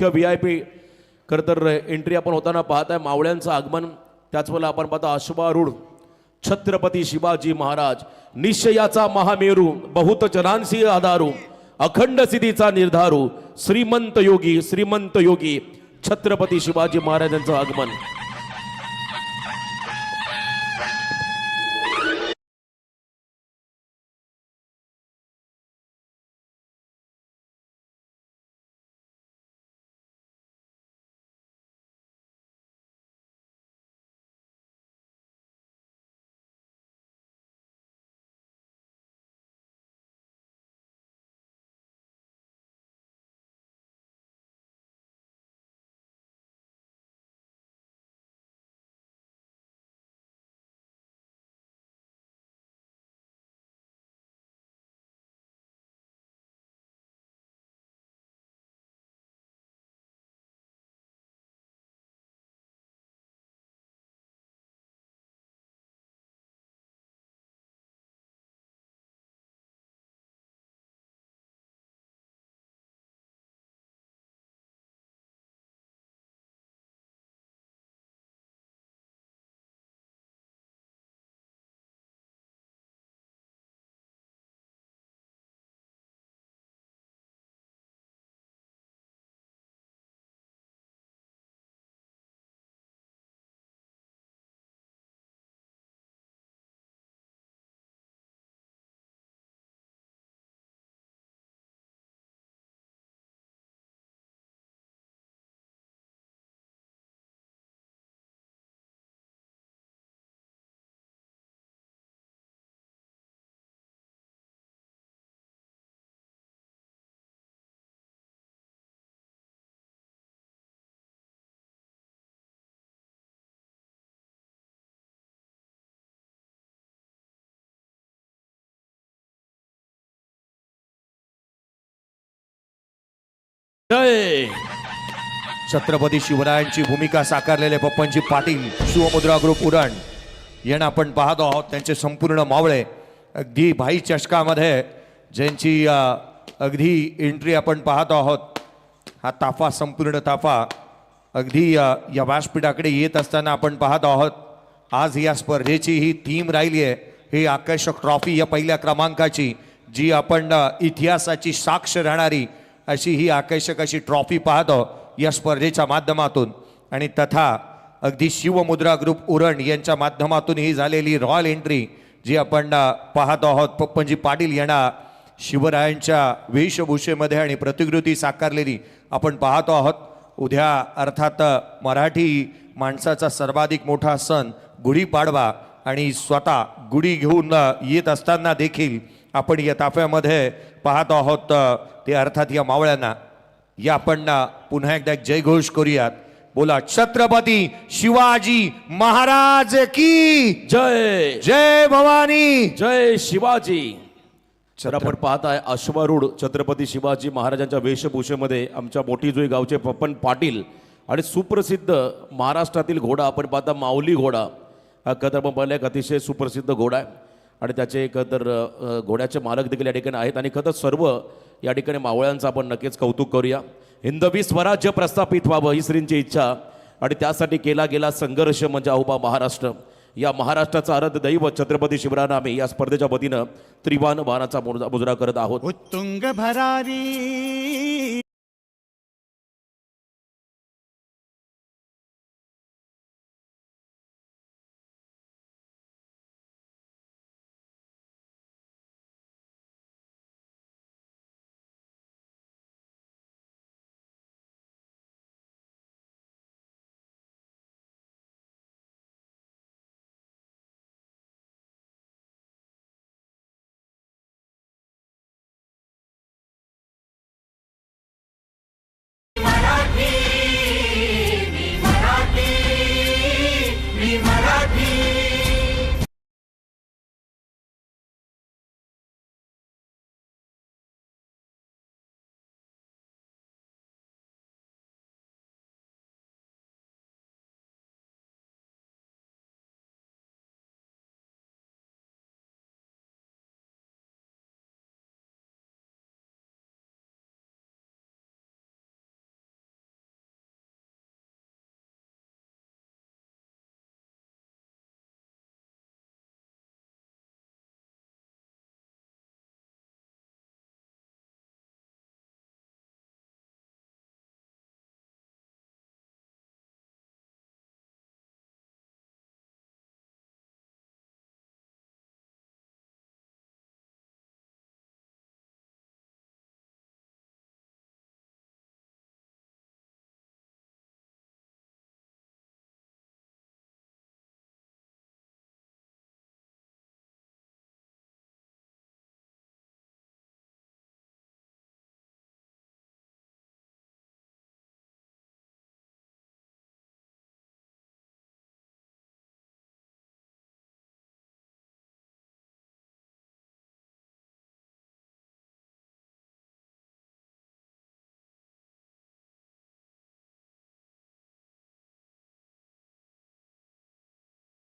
मुख्य V I P खरं तर एंट्री आपण होताना पाहत आहे मावळ्यांचं आगमन त्याचवेळेला आपण पाहता अश्वारूढ छत्रपती शिवाजी महाराज निश्चयाचा महामेरू बहुत जनांशी आधारू अखंड सिद्धीचा निर्धारू श्रीमंत योगी श्रीमंत योगी छत्रपती शिवाजी महाराजांचं आगमन. जय! छत्रपती शिवरायांची भूमिका साकारलेले पप्पनजी पाटील शिवमुद्रा ग्रुप उरण. यांना आपण पाहतो आहोत त्यांचे संपूर्ण मावळे. अगदी भाई चषकामध्ये ज्यांची अगदी एंट्री आपण पाहतो आहोत. हा ताफा संपूर्ण ताफा अगदी या व्यासपीठाकडे येत असताना आपण पाहत आहोत. आज या स्पर्धेची ही थीम राहिली आहे ही आकर्षक ट्रॉफी या पहिल्या क्रमांकाची जी आपण इतिहासाची साक्ष राहणारी अशी ही आकर्षक अशी ट्रॉफी पाहतो या स्पर्धेच्या माध्यमातून. आणि तथा अगदी शिवमुद्रा ग्रुप उरण यांच्या माध्यमातून ही झालेली रॉयल एंट्री जी आपण पाहत आहोत. पप्पनजी पाटील यांना शिवरायांच्या वेशभूषेमध्ये आणि प्रतिकृती साकारलेली आपण पाहतो आहोत. उद्या अर्थात मराठी माणसाचा सर्वाधिक मोठा सण गुढीपाडवा आणि स्वतः गुढी घेऊन येत असताना देखील आपण या ताफ्यामध्ये पाहतो आहोत ते अर्थात या मावळ्यांना. या आपण पुन्हा एकदा एक जयघोष करूयात. बोला छत्रपती शिवाजी महाराज की जय. जय भवानी. जय शिवाजी. तर आपण पाहत आहे अश्वारूढ छत्रपती शिवाजी महाराजांच्या वेशभूषेमध्ये आमच्या मोठी जुई गावचे पप्पन पाटील आणि सुप्रसिद्ध महाराष्ट्रातील घोडा आपण पाहता माऊली घोडा. हा खतर आपण पाहिलं एक अतिशय सुप्रसिद्ध घोडा आहे. आणि त्याचे खतर घोड्याचे मालक देखील या ठिकाणी आहेत. आणि खतर सर्व या ठिकाणी मावळ्यांचं आपण नक्कीच कौतुक करूया. हिंदवी स्वराज्य प्रस्थापित व्हावं ही श्रींची इच्छा. आणि त्यासाठी केला गेला संघर्ष म्हणजे अहोबा महाराष्ट्र. या महाराष्ट्राचा आराध्य दैवत छत्रपती शिवरायांना आम्ही या स्पर्धेच्या वतीनं त्रिवान बाणाचा मुजरा करत आहोत. उत्तुंग भरारी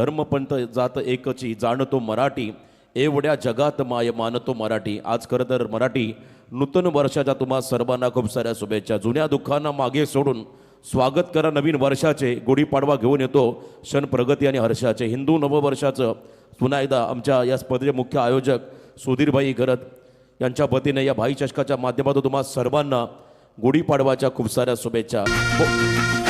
धर्मपंथ जात एकची जाणतो मराठी. एवढ्या जगात माय मानतो मराठी. आज खरं तर मराठी नूतन वर्षाच्या तुम्हा सर्वांना खूप साऱ्या शुभेच्छा. जुन्या दुःखांना मागे सोडून स्वागत करा नवीन वर्षाचे. गुढीपाडवा घेऊन येतो क्षण प्रगती आणि हर्षाचे. हिंदू नववर्षाचं पुन्हा एकदा आमच्या या स्पर्धेचे मुख्य आयोजक सुधीरभाई गरत यांच्या वतीने या भाई चषकाच्या माध्यमातून तुम्हा सर्वांना गुढीपाडवाच्या खूप साऱ्या शुभेच्छा. हो.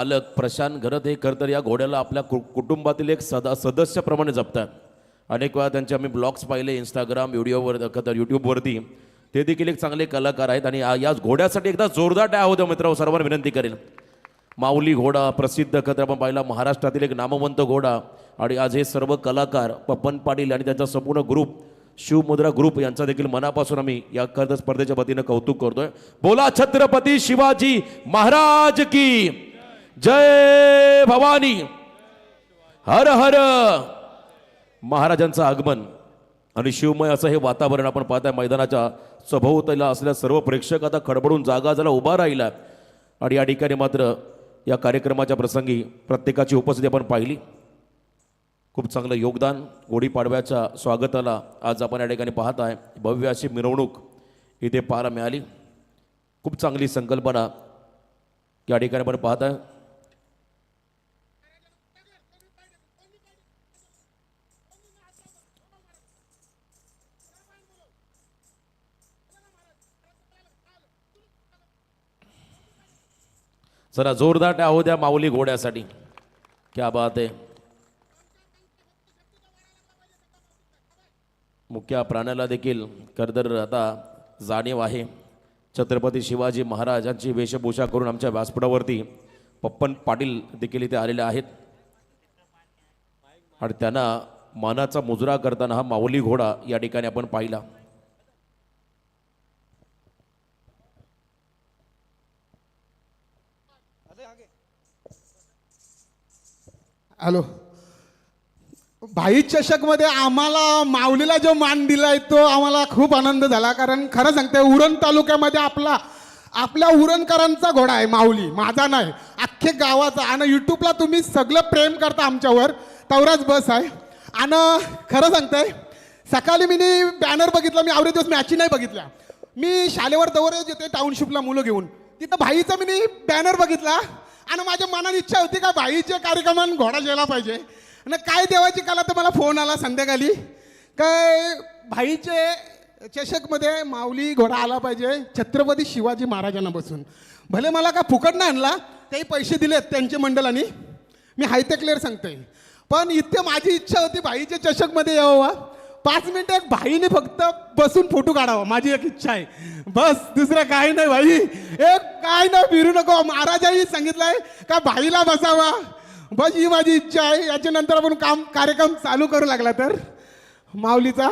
मालक प्रशांत घरत हे खरं तर या घोड्याला आपल्या कु कुटुंबातील एक सदा सदस्याप्रमाणे जपतात. अनेक वेळा त्यांचे आम्ही ब्लॉग्स पाहिले इंस्टाग्राम व्हिडिओवर खरं तर यूट्यूबवरती ते देखील एक चांगले कलाकार आहेत आणि याच घोड्यासाठी एकदा जोरदार टाळ्या होत्या मित्र सर्वांना विनंती करेल माऊली घोडा प्रसिद्ध खरं आपण पाहिला महाराष्ट्रातील एक नामवंत घोडा आणि आज हे सर्व कलाकार पप्पन पाटील आणि त्यांचा संपूर्ण ग्रुप शिवमुद्रा ग्रुप यांचा देखील मनापासून आम्ही या खरं स्पर्धेच्या वतीनं कौतुक करतोय. बोला छत्रपती शिवाजी महाराज की जय भवानी. हर हर. महाराजांचं आगमन आणि शिवमय असं हे वातावरण आपण पाहताय मैदानाच्या सभोवताला असलेल्या सर्व प्रेक्षक आता खडबडून जागा झाला उभा राहिला आणि या ठिकाणी मात्र या कार्यक्रमाच्या प्रसंगी प्रत्येकाची उपस्थिती आपण पाहिली. खूप चांगलं योगदान गुढीपाडव्याच्या स्वागताला आज आपण या ठिकाणी पाहत आहे भव्य अशी मिरवणूक इथे पाहायला मिळाली. खूप चांगली संकल्पना या ठिकाणी आपण पाहत आहे जरा जोरदार त्या हो द्या माऊली घोड्यासाठी. क्या बात आहे. मुख्या प्राण्याला देखील करदर आता जाणीव आहे. छत्रपती शिवाजी महाराजांची वेशभूषा करून आमच्या व्यासपीठावरती पप्पन पाटील देखील इथे आलेले आहेत. आणि त्यांना मानाचा मुजरा करताना हा माऊली घोडा या ठिकाणी आपण पाहिला. हॅलो. भाई चषकमध्ये आम्हाला माऊलीला जो मान दिलाय तो आम्हाला खूप आनंद झाला कारण खरं सांगते उरण तालुक्यामध्ये आपला आपल्या उरणकरांचा घोडा आहे माऊली माझा नाही. अख्खे गावाचा आणि यूट्यूबला तुम्ही सगळं प्रेम करता आमच्यावर तेवढाच बस आहे. आणि खरं सांगतंय सकाळी मी बॅनर बघितला मी आवडे दिवस मॅची नाही बघितल्या. मी शालेवर दररोज येते टाउनशिपला मुलं घेऊन. तिथं भाईचा मी बॅनर बघितला आणि माझ्या मनात इच्छा होती का बाईच्या कार्यक्रमात घोडा गेला पाहिजे. आणि काय देवाची कला तर मला फोन आला संध्याकाळी. काय भाईचे चषकमध्ये माऊली घोडा आला पाहिजे छत्रपती शिवाजी महाराजांना बसून. भले मला का फुकट नाही आणला तेही पैसे दिलेत त्यांच्या मंडळाने. मी हायते क्लिअर सांगते पण इथे माझी इच्छा होती भाईच्या चषकमध्ये यावं. पाच मिनिटं एक भाईने फक्त बसून फोटो काढावा. माझी एक इच्छा आहे. बस दुसरं काही नाही भाई. एक काय ना फिरू नको. महाराजांनी सांगितलंय का भाईला बसावा. बस ही माझी इच्छा आहे. याच्यानंतर आपण काम कार्यक्रम चालू करू लागला तर. माऊलीचा.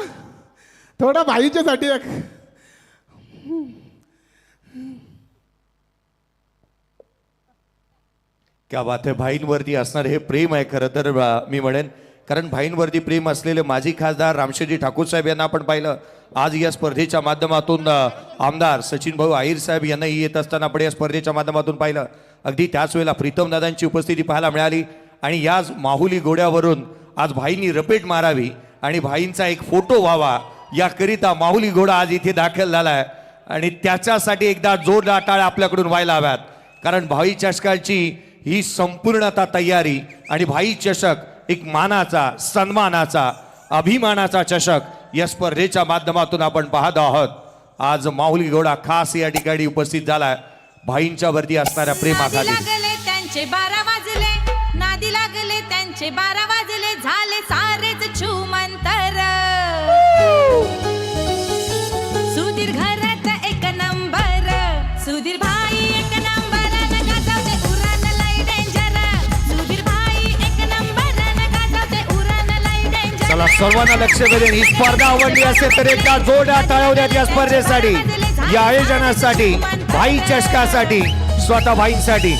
थोडा भाईच्यासाठी एक. क्या बात आहे भाईंवरती असणार हे प्रेम आहे खरं तर मी म्हणेन कारण भाईंवरती प्रेम असलेले माजी खासदार रामशेजी ठाकूर साहेब यांना आपण पाहिलं. आज या स्पर्धेच्या माध्यमातून आमदार सचिन भाऊ आहिर साहेब यांनाही येत असताना आपण या स्पर्धेच्या माध्यमातून पाहिलं. अगदी त्याच वेळेला प्रीतम दादांची उपस्थिती पाहायला मिळाली आणि याच माहुली घोड्यावरून आज भाईंनी रपेट मारावी आणि भाईंचा एक फोटो व्हावा याकरिता माहुली घोडा आज इथे दाखल झाला आहे आणि त्याच्यासाठी एकदा जोरदार टाळ्या आपल्याकडून व्हायला हव्यात. कारण भाई चषकाची ही संपूर्णता तयारी आणि भाई चषक एक मानाचा सन्मानाचा अभिमानाचा चषक या स्पर्धेच्या माध्यमातून आपण पाहत आहोत. आज माहुली घोडा खास या ठिकाणी उपस्थित झालाय. भाईंच्या वरती असणाऱ्या प्रेमाखाली लागले त्यांचे बारा वाजले. नादी लागले त्यांचे बारा वाजले. झाले सारेच छुमंतर चला सर्वांना लक्ष करेन ही स्पर्धा आवडली असेल तर एकदा जोडा टाळवण्यात या स्पर्धेसाठी. या आयोजनासाठी भाई चषकासाठी स्वतः भाईंसाठी.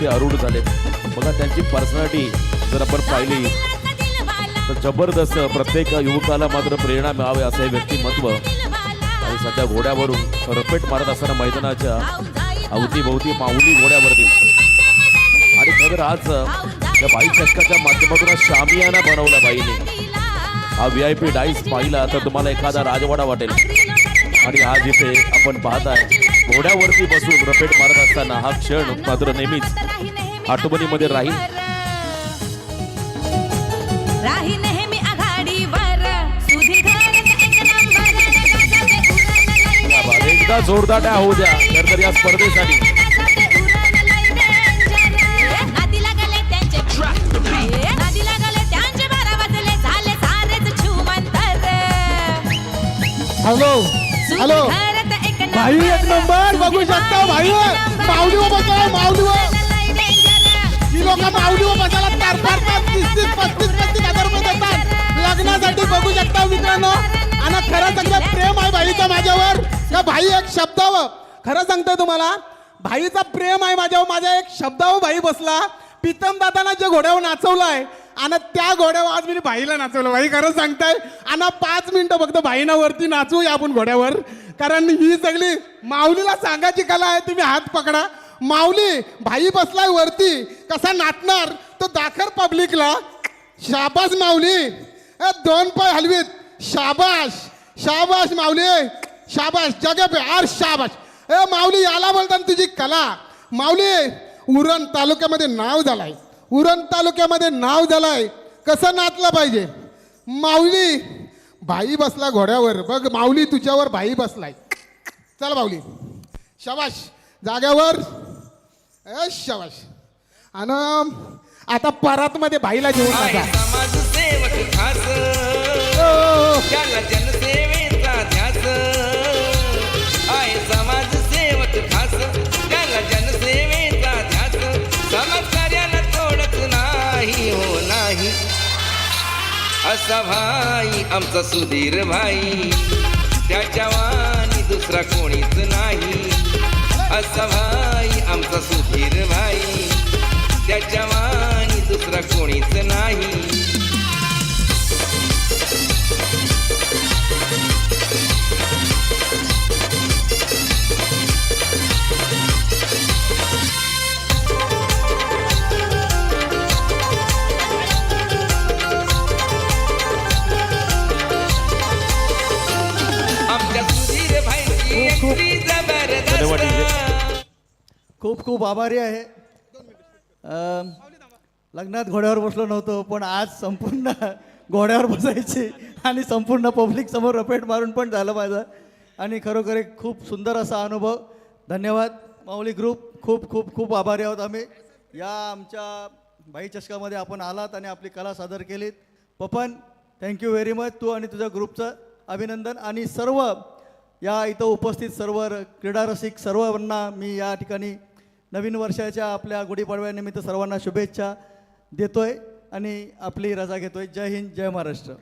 ते आरूढ झाले बघा त्यांची पर्सनॅलिटी जर आपण पाहिली तर जबरदस्त प्रत्येक युवकाला मात्र प्रेरणा मिळावी असं हे व्यक्तिमत्व आणि सध्या घोड्यावरून रपेट मारत असताना मैदानाच्या अवतीभोवती माऊली घोड्यावरती. आणि खरं आज या बाई चषकाच्या माध्यमातून शामियाना बनवला बाईने. हा व्ही आय पी डाईस पाहिला तर तुम्हाला एखादा राजवाडा वाटेल. आणि आज इथे आपण पाहताय घोड्यावरती बसून रपेट मारत असताना हा क्षण मात्र नेहमीच आठवणीमध्ये राहील. राही नेहमी आघाडीवर. एकदा जोरदार टाळ्या होऊ द्या. तर तर या स्पर्धेसाठी. नादी लागले त्यांचे. नादी लागले त्यांचे बारा वाजले. झाले सारेच छुमंतर हॅलो हॅलो. भाई एक नंबर. बघू शकता भाई माऊलीवर बघा माऊलीवर ही लोक माऊलीवर बसायला चार चार पाच तीस तीस पस्तीस पस्तीस हजार रुपये देतात. लग्नासाठी बघू शकता मित्रांनो. आणि खरं सांगतो प्रेम आहे भाईचं माझ्यावर. का भाई एक शब्दावर. खरं सांगतोय तुम्हाला भाईचा प्रेम आहे माझ्यावर. माझ्या एक शब्दावर भाई बसला. प्रीतम दादाना जे घोड्यावर नाचवलाय आणि त्या घोड्यावर आज मी भाईला नाचवलं. भाई खरं सांगताय आणि पाच मिनिटं फक्त भाईना वरती नाचूया आपण घोड्यावर. कारण ही सगळी माऊलीला सांगायची कला आहे तुम्ही हात पकडा. माऊली भाई बसलाय वरती. कसा नाचणार? तो दाखर पब्लिकला शाबास माऊली. दोन पाय हलवीत. शाबाश शाबाश माऊली. शाबाश जगे पे आर शाबाश ए माऊली याला बोलताना तुझी कला. माऊली उरण तालुक्यामध्ये नाव झालाय. उरण तालुक्यामध्ये नाव झालाय. कसं नाचलं पाहिजे? माऊली भाई बसला घोड्यावर. बघ माऊली तुझ्यावर भाई बसलाय. चल माऊली. शाबाश जाग्यावर. ए शाबाश. आणि आता परात मध्ये भाईला घेऊन आहे टाका समाजसेवक खास. ओ, त्याला जनसेवेचा ध्यास. आहे समाजसेवक खास. त्याला जनसेवेचा ध्यास. समाजकार्याला तोडत नाही हो नाही. असा भाई आमचा सुधीर भाई. त्याच्या वाणी दुसरा कोणीच नाही. असा भाई आमचा सुधीर भाई त्याच्या वाणी दुसरा कोणीच नाही. खूप खूप आभारी आहे. लग्नात घोड्यावर बसलो नव्हतो पण आज संपूर्ण घोड्यावर बसायची आणि संपूर्ण पब्लिक समोर रपेट मारून पण झालं माझं. आणि खरोखर एक खूप सुंदर असा अनुभव. धन्यवाद माऊली ग्रुप. खूप खूप खूप आभारी आहोत आम्ही. या आमच्या बाई चषकामध्ये आपण आलात आणि आपली कला सादर केलीत. Papan thank you very much तू आणि तुझ्या ग्रुपचं अभिनंदन. आणि सर्व या इथं उपस्थित सर्व क्रीडारसिक सर्वांना मी या ठिकाणी नवीन वर्षाच्या आपल्या गुढीपाडव्यानिमित्त सर्वांना शुभेच्छा देतोय आणि आपली रजा घेतोय. जय हिंद जय महाराष्ट्र.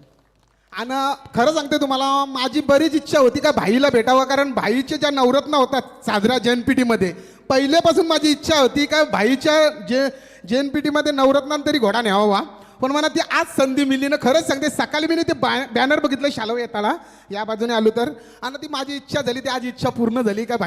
आणि खरं सांगते तुम्हाला माझी बरीच इच्छा होती का भाईला भेटावं कारण भाईचे ज्या नवरत्न होतात साजरा जैनपिटीमध्ये पहिल्यापासून माझी इच्छा होती का भाईच्या जे जैनपिटीमध्ये नवरत्नांतरी घोडा न्यावा पण मला ती आज संधी मिळली. ना खरंच सांगते सकाळी मी ते बॅनर बघितलं शालव येताना या बाजूने आलो तर. आणि ती माझी इच्छा झाली ती आज इच्छा पूर्ण झाली का भाई